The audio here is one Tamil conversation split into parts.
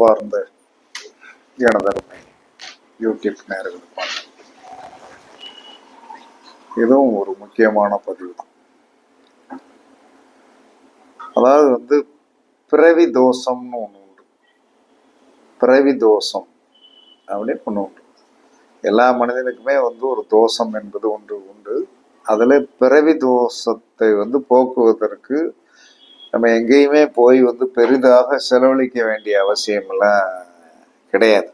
அன்பார்ந்த எனதருமை யூடியூப் நேர்களுக்கு இதுவும் ஒரு முக்கியமான பதிவு தான். அதாவது வந்து பிறவி தோஷம்னு ஒன்று உண்டு. பிறவி தோஷம் அப்படின்னு ஒன்று உண்டு. எல்லா மனிதனுக்குமே வந்து ஒரு தோஷம் என்பது ஒன்று உண்டு. அதில் பிறவி தோஷத்தை வந்து போக்குவதற்கு நம்ம எங்கேயுமே போய் வந்து பெரிதாக செலவழிக்க வேண்டிய அவசியமெல்லாம் கிடையாது.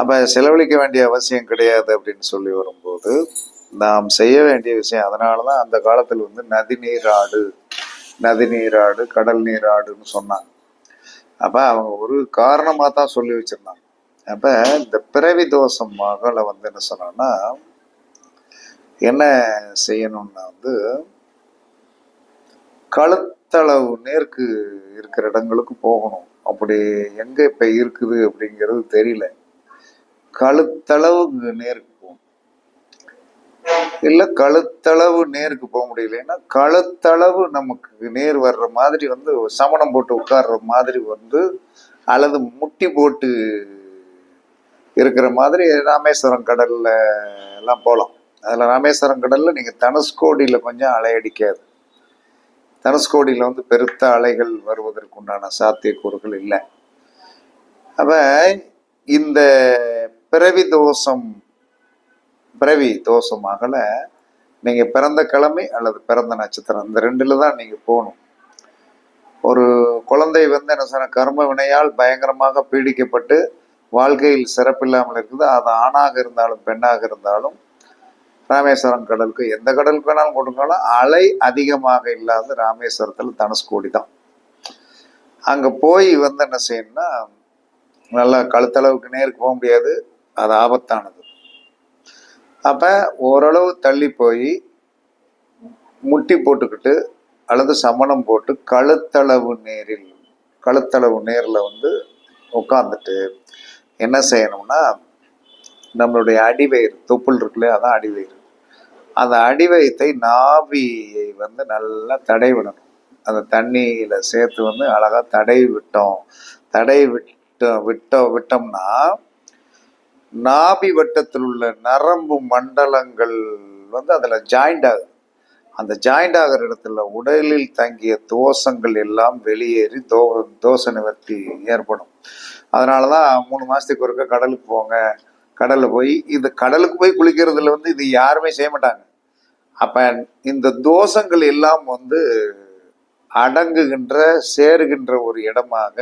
அப்போ செலவழிக்க வேண்டிய அவசியம் கிடையாது அப்படின்னு சொல்லி வரும்போது நாம் செய்ய வேண்டிய விஷயம் அதனால தான் அந்த காலத்தில் வந்து நதி நீராடு நதி நீராடு கடல் நீராடுன்னு சொன்னாங்க. அப்போ அவங்க ஒரு காரணமாக தான் சொல்லி வச்சிருந்தாங்க. அப்போ இந்த பிறவி தோஷம் மகளை வந்து என்ன சொன்னோன்னா என்ன செய்யணும்னா வந்து கழுத்தளவு நேருக்கு இருக்கிற இடங்களுக்கு போகணும். அப்படி எங்க இப்ப இருக்குது அப்படிங்கிறது தெரியல. கழுத்தளவு நேருக்கு போகணும். இல்ல கழுத்தளவு நேருக்கு போக முடியலன்னா கழுத்தளவு நமக்கு நேர் வர்ற மாதிரி வந்து சமணம் போட்டு உட்கார்ற மாதிரி வந்து அல்லது முட்டி போட்டு இருக்கிற மாதிரி ராமேஸ்வரம் கடல்ல எல்லாம் போகலாம் அதுல ராமேஸ்வரம் கடல்ல நீங்க தனுஷ்கோடியில கொஞ்சம் அலையடிக்காது. தனுஷ்கோடியில் வந்து பெருத்த அலைகள் வருவதற்கு உண்டான சாத்தியக்கூறுகள் இல்லை. அப்போ இந்த பிறவி தோஷம் பிறவி தோஷம் நீங்கள் பிறந்த கிழமை அல்லது பிறந்த நட்சத்திரம் இந்த ரெண்டில் தான் நீங்கள் போகணும். ஒரு குழந்தை வந்து என்ன சொன்ன கர்ம வினையால் பயங்கரமாக பீடிக்கப்பட்டு வாழ்க்கையில் சிறப்பில்லாமல் இருக்குது. அது ஆணாக இருந்தாலும் பெண்ணாக இருந்தாலும் ராமேஸ்வரம் கடலுக்கு எந்த கடலுக்கு வேணாலும் கொடுக்கலாம் அலை அதிகமாக இல்லாத ராமேஸ்வரத்தில் தனுஷ்கோடி தான். அங்கே போய் வந்து என்ன செய்யணும்னா நல்லா கழுத்தளவுக்கு நேருக்கு போக முடியாது அது ஆபத்தானது. அப்போ ஓரளவு தள்ளி போய் முட்டி போட்டுக்கிட்டு அல்லது சமணம் போட்டு கழுத்தளவு நேரில் கழுத்தளவு நேரில் வந்து உட்காந்துட்டு என்ன செய்யணும்னா நம்மளுடைய அடிவயிறு தொப்புள் இருக்குல்லையா அதான் அடிவயிறு. அந்த அடிவயத்தை நாபியை வந்து நல்லா தடை விடணும் அந்த தண்ணியில் சேர்த்து வந்து அழகாக தடை விட்டோம் தடை விட்டோம் விட்டோம் விட்டோம்னா நாபி வட்டத்தில் உள்ள நரம்பு மண்டலங்கள் வந்து அதில் ஜாயிண்ட் ஆகுது. அந்த ஜாயிண்ட் ஆகிற இடத்துல உடலில் தங்கிய தோஷங்கள் எல்லாம் வெளியேறி தோ தோஷ நிவர்த்தி ஏற்படும். அதனால தான் மூணு மாதத்துக்கு ஒருக்க கடலுக்கு போங்க. கடலில் போய் இந்த கடலுக்கு போய் குளிக்கிறதுல வந்து இது யாருமே செய்ய மாட்டாங்க. அப்போ இந்த தோஷங்கள் எல்லாம் வந்து அடங்குகின்ற சேருகின்ற ஒரு இடமாக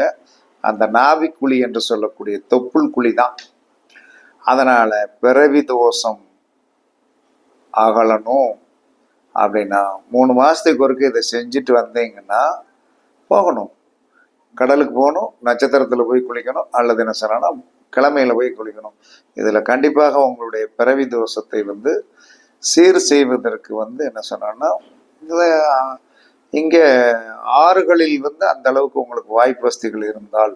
அந்த நாவிக்குழி என்று சொல்லக்கூடிய தொப்புள் குழி தான். அதனால் பிறவி தோஷம் அகலணும் அப்படின்னா மூணு மாதத்துக்கு ஒருக்க இதை செஞ்சுட்டு வந்தீங்கன்னா போகணும். கடலுக்கு போகணும் நட்சத்திரத்தில் போய் குளிக்கணும் அல்லது என்ன சொன்னா கிழமையில போய் குளிக்கணும். இதுல கண்டிப்பாக உங்களுடைய பிறவி தோஷத்தை வந்து சீர் செய்வதற்கு வந்து என்ன சொன்னோன்னா இங்கே ஆறுகளில் வந்து அந்த அளவுக்கு உங்களுக்கு வாய்ப்பு வசதிகள் இருந்தால்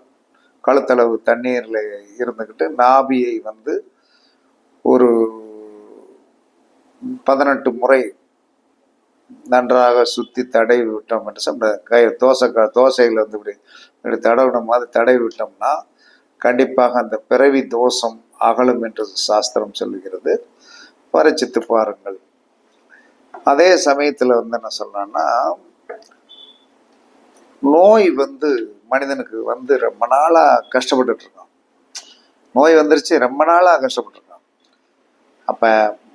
கழுத்தளவு தண்ணீரில் இருந்துக்கிட்டு நாபியை வந்து ஒரு பதினெட்டு முறை நன்றாக சுற்றி தடவி விட்டோம் என்று சொன்ன கை தோசை தோசையில் வந்து இப்படி இப்படி தடவின மாதிரி தடவி விட்டோம்னா கண்டிப்பாக அந்த பிறவி தோஷம் அகலும் என்று சாஸ்திரம் சொல்லுகிறது. பரிச்சித்து பாருங்கள். அதே சமயத்தில் வந்து என்ன சொல்லணும்னா நோய் வந்து மனிதனுக்கு வந்து ரொம்ப நாளாக கஷ்டப்பட்டுட்டு இருக்கான். நோய் வந்துருச்சு ரொம்ப நாளாக கஷ்டப்பட்டுருக்கான் அப்போ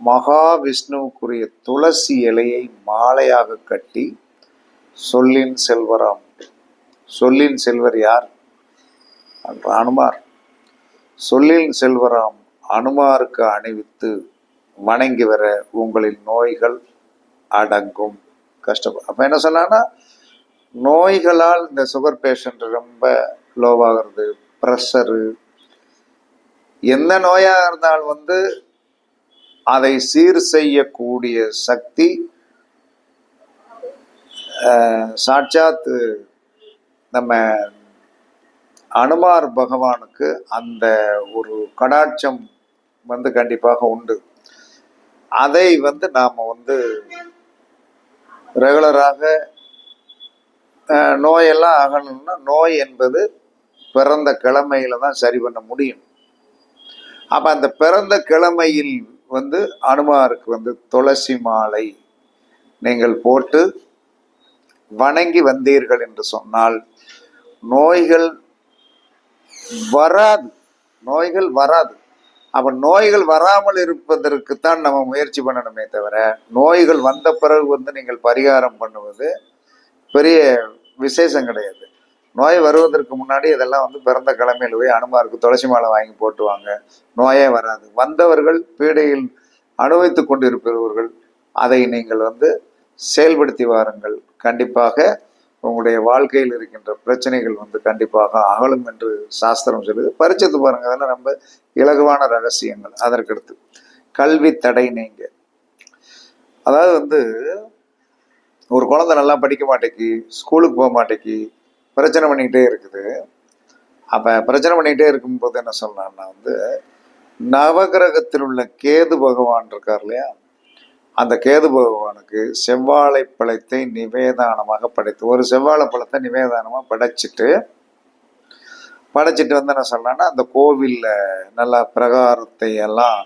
மகாவிஷ்ணுவுக்குரிய துளசி இலையை மாலையாக கட்டி சொல்லின் செல்வராம் சொல்லின் செல்வர் யார்? அன்று அனுமார். சொல்லின் செல்வராம் அனுமாருக்கு அணிவித்து வணங்கி வர உங்களின் நோய்கள் அடங்கும். கஷ்டப்படும் அப்போ என்ன சொன்னான்னா நோய்களால் இந்த சுகர் பேஷண்ட் ரொம்ப லோவாகிறது ப்ரெஷரு எந்த நோயாக இருந்தாலும் வந்து அதை சீர் செய்யக்கூடிய சக்தி சாட்சாத் நம்ம அனுமார் பகவானுக்கு அந்த ஒரு கடாட்சம் வந்து கண்டிப்பாக உண்டு. அதை வந்து நாம் வந்து ரெகுலராக நோயெல்லாம் ஆகணும்னா நோய் என்பது பிறந்த கிழமையில தான் சரி பண்ண முடியும். அப்போ அந்த பிறந்த கிழமையில் வந்து அனுமாருக்கு வந்து துளசி மாலை நீங்கள் போட்டு வணங்கி வந்தீர்கள் என்று சொன்னால் நோய்கள் வராது. நோய்கள் வராது. அப்ப நோய்கள் வராமல் இருப்பதற்குத்தான் நம்ம முயற்சி பண்ணணுமே தவிர நோய்கள் வந்த பிறகு வந்து நீங்கள் பரிகாரம் பண்ணுவது பெரிய விசேஷம் கிடையாது. நோய் வருவதற்கு முன்னாடி இதெல்லாம் வந்து பிறந்த கிழமையில் போய் அனுமாருக்கு துளசி மாலை வாங்கி போட்டுவாங்க. நோயே வராது. வந்தவர்கள் பீடையில் அனுபவித்துக் கொண்டிருப்பவர்கள் அதை நீங்கள் வந்து செயல்படுத்தி வாருங்கள். கண்டிப்பாக உங்களுடைய வாழ்க்கையில் இருக்கின்ற பிரச்சனைகள் வந்து கண்டிப்பாக அகலும் என்று சாஸ்திரம் சொல்லுது. பரிச்சத்து பாருங்க அதெல்லாம் ரொம்ப இலகுவான ரகசியங்கள். அதற்கடுத்து கல்வி தடை நீங்க. அதாவது வந்து ஒரு குழந்தை நல்லா படிக்க மாட்டேங்கி ஸ்கூலுக்கு போக மாட்டேங்கி பிரச்சனை பண்ணிக்கிட்டே இருக்குது. அப்போ பிரச்சனை பண்ணிக்கிட்டே இருக்கும்போது என்ன சொல்லலாம்னா வந்து நவகிரகத்தில் உள்ள கேது பகவான் இருக்கார் இல்லையா? அந்த கேது பகவானுக்கு செவ்வாழை பழத்தை நிவேதானமாக படைத்து ஒரு செவ்வாழை பழத்தை நிவேதானமாக படைச்சிட்டு படைச்சிட்டு வந்து என்ன சொல்லலாம்னா அந்த கோவிலில் நல்லா பிரகாரத்தை எல்லாம்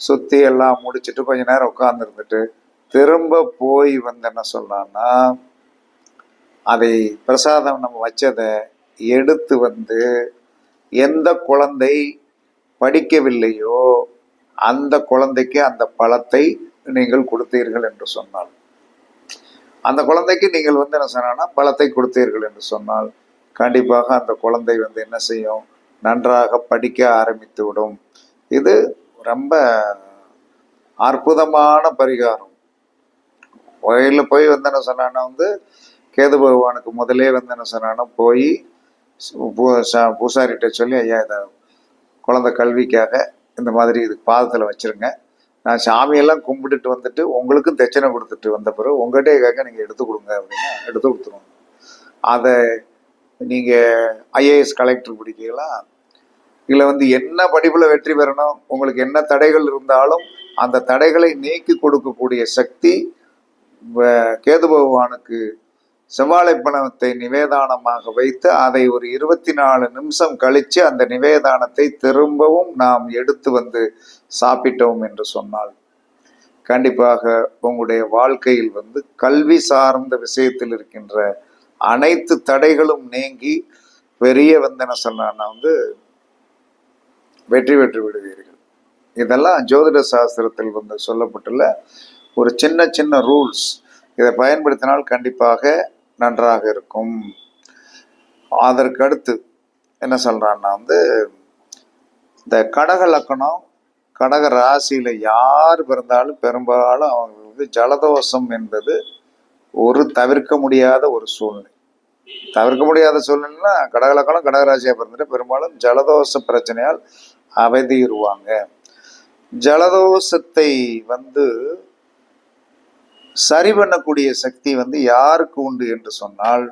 சுற்றி எல்லாம் முடிச்சுட்டு கொஞ்ச நேரம் உட்காந்துருந்துட்டு திரும்ப போய் வந்து என்ன சொல்லலான்னா அதை பிரசாதம் நம்ம வச்சதை எடுத்து வந்து எந்த குழந்தை படிக்கவில்லையோ அந்த குழந்தைக்கு அந்த பழத்தை நீங்கள் கொடுத்தீர்கள் என்று சொன்னால் அந்த குழந்தைக்கு நீங்கள் வந்து என்ன சொன்னா பலத்தை கொடுத்தீர்கள் என்று சொன்னால் கண்டிப்பாக அந்த குழந்தை வந்து என்ன செய்யும்? நன்றாக படிக்க ஆரம்பித்து விடும். இது ரொம்ப அற்புதமான பரிகாரம். கோயிலில் போய் வந்து என்ன சொன்னான்னா வந்து கேது பகவானுக்கு முதலே வந்து என்ன சொன்னான்னா போய் பூ- பூசாரிகிட்ட சொல்லி ஐயா இதை குழந்தை கல்விக்காக இந்த மாதிரி இது பாதத்தில் வச்சிருங்க. நான் சாமியெல்லாம் கும்பிட்டுட்டு வந்துட்டு உங்களுக்கும் தட்சணை கொடுத்துட்டு வந்த பிறகு உங்கள்கிட்டே கேட்க நீங்கள் எடுத்து கொடுங்க அப்படின்னா எடுத்து கொடுத்துருவோம் அதை நீங்கள் ஐஏஎஸ் கலெக்டர் பிடிக்கலாம் இல்லை வந்து என்ன படிப்பில் வெற்றி பெறணும்? உங்களுக்கு என்ன தடைகள் இருந்தாலும் அந்த தடைகளை நீக்கி கொடுக்கக்கூடிய சக்தி வ- கேது பகவானுக்கு செவ்வாழை பணத்தை நிவேதானமாக வைத்து அதை ஒரு இருபத்தி நாலு நிமிஷம் கழித்து அந்த நிவேதானத்தை திரும்பவும் நாம் எடுத்து வந்து சாப்பிட்டோம் என்று சொன்னால் கண்டிப்பாக உங்களுடைய வாழ்க்கையில் வந்து கல்வி சார்ந்த விஷயத்தில் இருக்கின்ற அனைத்து தடைகளும் நீங்கி பெரிய வந்து என்ன சொன்னான்னா வந்து வெற்றி பெற்று விடுவீர்கள். இதெல்லாம் ஜோதிட சாஸ்திரத்தில் வந்து சொல்லப்பட்டுள்ள ஒரு சின்ன சின்ன ரூல்ஸ் இதை பயன்படுத்தினால் கண்டிப்பாக நன்றாக இருக்கும். அதற்கு அடுத்து என்ன சொல்றான்னா வந்து இந்த கடக லக்கணம் கடக ராசியில் யார் பிறந்தாலும் பெரும்பாலும் அவங்களுக்கு ஜலதோஷம் என்பது ஒரு தவிர்க்க முடியாத ஒரு சூழ்நிலை. தவிர்க்க முடியாத சூழ்நிலைனா கடகலக்காலம் கடகராசியாக பிறந்துட்டு பெரும்பாலும் ஜலதோஷ பிரச்சனையால் அவதியுறுவாங்க. ஜலதோஷத்தை வந்து சரி பண்ணக்கூடிய சக்தி வந்து யாருக்கு உண்டு என்று சொன்னால்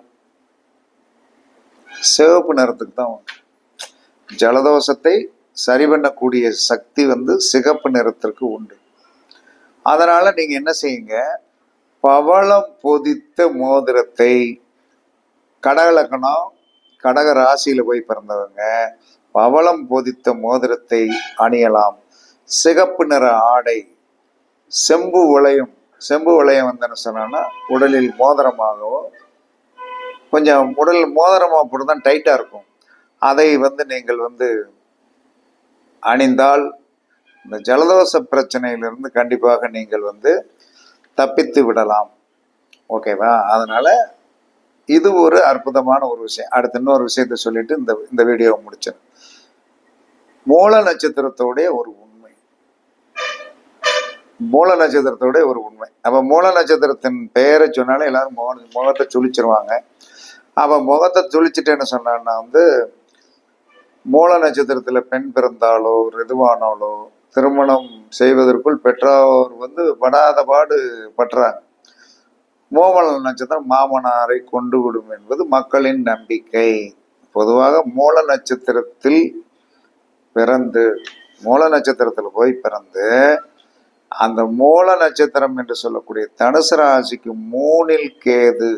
சிவப்பு நிறத்துக்கு தான் உண்டு. ஜலதோஷத்தை சரி பண்ணக்கூடிய சக்தி வந்து சிகப்பு நிறத்திற்கு உண்டு. அதனால் நீங்கள் என்ன செய்யுங்க? பவளம் பொதித்த மோதிரத்தை கடகலக்கணம் கடக ராசியில் போய் பிறந்தவங்க பவளம் பொதித்த மோதிரத்தை அணியலாம். சிகப்பு நிற ஆடை செம்பு வளையம் செம்பு வளையம் வந்து என்ன சொன்னா உடலில் மோதிரமாகவோ கொஞ்சம் உடல் மோதிரமாக போட்டு தான் டைட்டாக இருக்கும். அதை வந்து நீங்கள் வந்து அணிந்தால் இந்த ஜலதோஷ பிரச்சனையிலிருந்து கண்டிப்பாக நீங்கள் வந்து தப்பித்து விடலாம். ஓகேவா? அதனால இது ஒரு அற்புதமான ஒரு விஷயம். அடுத்து இன்னொரு விஷயத்தை சொல்லிட்டு இந்த இந்த வீடியோவை முடிச்சேன் மூல நட்சத்திரத்தோடைய ஒரு உண்மை. மூல நட்சத்திரத்தோடைய ஒரு உண்மை. அப்ப மூல நட்சத்திரத்தின் பெயரை சொன்னாலே எல்லாரும் முக முகத்தை சுழிச்சிருவாங்க. அப்ப முகத்தை சுழிச்சிட்டு என்ன சொன்னான்னா வந்து மூல நட்சத்திரத்துல பெண் பிறந்தாலோ ரிதுவானாலோ திருமணம் செய்வதற்குள் பெற்றோர் வந்து படாத பாடு பற்றாங்க மூல நட்சத்திரம் மாமனாரை கொண்டு விடும் என்பது மக்களின் நம்பிக்கை. பொதுவாக மூல நட்சத்திரத்தில் பிறந்து மூல நட்சத்திரத்தில் போய் பிறந்து அந்த மூல நட்சத்திரம் என்று சொல்லக்கூடிய தனுசு ராசிக்கு மூணில் கேது.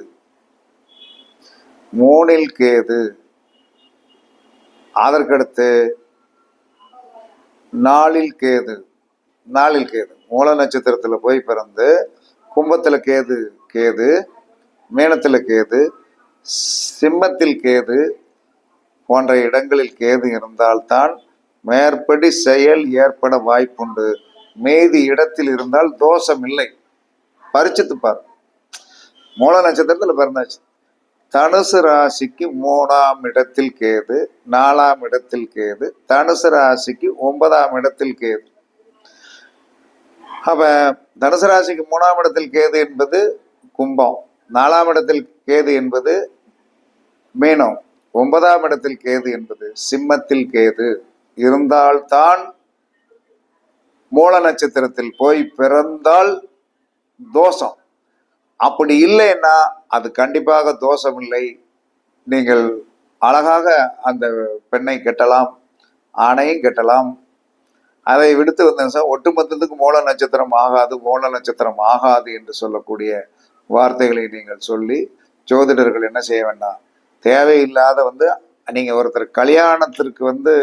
மூணில் கேது. அதற்கடுத்து நாளில் கேது நாளில் கேது. மூல நட்சத்திரத்தில் போய் பிறந்து கும்பத்தில் கேது கேது. மேனத்தில் கேது சிம்மத்தில் கேது போன்ற இடங்களில் கேது இருந்தால்தான் மேற்படி செயல் ஏற்பட வாய்ப்புண்டு. மீதி இடத்தில் இருந்தால் தோஷம் இல்லை. பறிச்சுத்துப்பார் மூல நட்சத்திரத்தில் பிறந்தாச்சு. தனுசு ராசிக்கு மூணாம் இடத்தில் கேது நாலாம் இடத்தில் கேது தனுசு ராசிக்கு ஒன்பதாம் இடத்தில் கேது. அப்ப தனுசு ராசிக்கு மூணாம் இடத்தில் கேது என்பது கும்பம் நாலாம் இடத்தில் கேது என்பது மீனம் ஒன்பதாம் இடத்தில் கேது என்பது சிம்மத்தில் கேது. இருந்தால்தான் மூல நட்சத்திரத்தில் போய் பிறந்தால் தோஷம். அப்படி இல்லைன்னா அது கண்டிப்பாக தோஷம் இல்லை நீங்கள் அழகாக அந்த பெண்ணை கெட்டலாம் ஆணையும் கெட்டலாம். அதை விடுத்து வந்த சார். ஒட்டுமொத்தத்துக்கு மூல நட்சத்திரம் ஆகாது மூல நட்சத்திரம் ஆகாது என்று சொல்லக்கூடிய வார்த்தைகளை நீங்கள் சொல்லி ஜோதிடர்கள் என்ன செய்ய வேண்டாம்? தேவையில்லாத வந்து நீங்கள் ஒருத்தர் கல்யாணத்திற்கு வந்து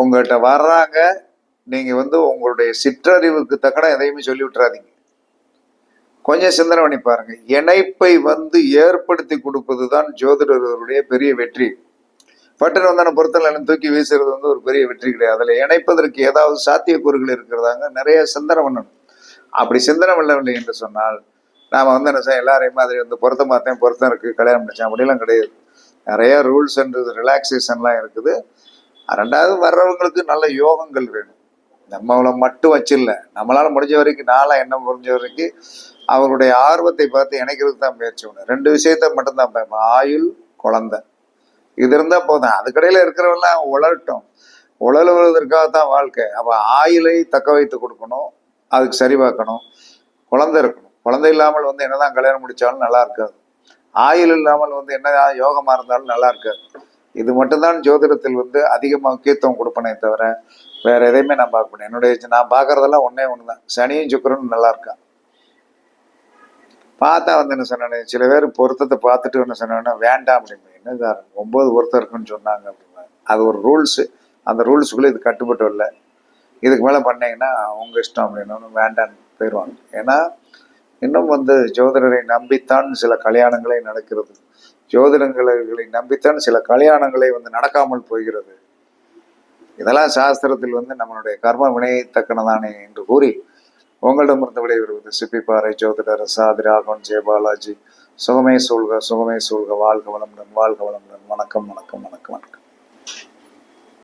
உங்கள்கிட்ட வர்றாங்க. நீங்கள் வந்து உங்களுடைய சிற்றறிவுக்கு தக்கன எதையுமே சொல்லி விட்டுறாதீங்க கொஞ்சம் சிந்தனை பண்ணி பாருங்க. இணைப்பை வந்து ஏற்படுத்தி கொடுப்பது தான் ஜோதிடர்களுடைய பெரிய வெற்றி. பட்டன் வந்தான பொறுத்தல தூக்கி வீசுறது வந்து ஒரு பெரிய வெற்றி கிடையாது. அதில் இணைப்பதற்கு ஏதாவது சாத்தியக்கூறுகள் இருக்கிறதாங்க. நிறைய சிந்தனை பண்ணணும். அப்படி சிந்தனை பண்ணவில்லை என்று சொன்னால் நாம் வந்து என்ன செய்ய எல்லாரையும் மாதிரி வந்து பொருத்தம் பார்த்தேன் பொருத்தம் இருக்குது கல்யாணம் பண்ணிச்சேன் அப்படிலாம் கிடையாது. நிறைய ரூல்ஸ் அண்ட் ரிலாக்ஸேஷன்லாம் இருக்குது. ரெண்டாவது வர்றவங்களுக்கு நல்ல யோகங்கள் வேணும். நம்மளை மட்டும் வச்சிடல நம்மளால முடிஞ்ச வரைக்கும் நாளாக என்ன முடிஞ்ச வரைக்கும் அவருடைய ஆர்வத்தை பார்த்து இணைக்கிறதுக்கு தான் முயற்சி ஒன்று ரெண்டு விஷயத்த மட்டும்தான் பார்ப்பேன். ஆயுள் குழந்தை. இது இருந்தால் போதும். அதுக்கடையில் இருக்கிறவெல்லாம் உழட்டும் உழலுவதற்காக தான் வாழ்க்கை. அப்போ ஆயுளை தக்க வைத்து கொடுக்கணும். அதுக்கு சரி பார்க்கணும். குழந்தை இருக்கணும். குழந்தை இல்லாமல் வந்து என்னதான் கல்யாணம் முடித்தாலும் நல்லா இருக்காது. ஆயுள் இல்லாமல் வந்து என்னதான் யோகமாக இருந்தாலும் நல்லா இருக்காது. இது மட்டும்தான் ஜோதிடத்தில் வந்து அதிகமாக முக்கியத்துவம் கொடுப்பனே தவிர வேற எதையுமே நான் பார்க்க முடியும் என்னுடைய நான் பார்க்கறதெல்லாம் ஒன்றே ஒன்று தான் சனியும் சுக்கரனும் நல்லா இருக்கா பார்த்தா வந்து என்ன சொன்னேன் சில பேர் பொருத்தத்தை பார்த்துட்டு என்ன சொன்னேன்னா வேண்டாம் அப்படின்னு. என்ன சார் ஒம்பது பொருத்தம் இருக்குன்னு சொன்னாங்க அப்படின்னா அது ஒரு ரூல்ஸு. அந்த ரூல்ஸுக்குள்ளே இது கட்டுப்பட்டு இல்லை இதுக்கு மேலே பண்ணீங்கன்னா அவங்க இஷ்டம் அப்படின்னு வேண்டான்னு போயிடுவாங்க. ஏன்னா இன்னும் வந்து ஜோதிடரை நம்பித்தான் சில கல்யாணங்களே நடக்கிறது. ஜோதிடங்களை நம்பித்தான் சில கல்யாணங்களை வந்து நடக்காமல் போகிறது. இதெல்லாம் சாஸ்திரத்தில் வந்து நம்மளுடைய கர்ம வினையை தக்கனதானே என்று கூறி உங்களிடமிருந்து விடைபெறுவது சிப்பிப்பாறை ஜோதிடர் சாதி ராகவன் ஜெயபாலாஜி சுகமே சூழ்க சுகமே சூழ்க. வாழ்க வளமுடன் வாழ்க வளமுடன். வணக்கம் வணக்கம் வணக்கம் வணக்கம்.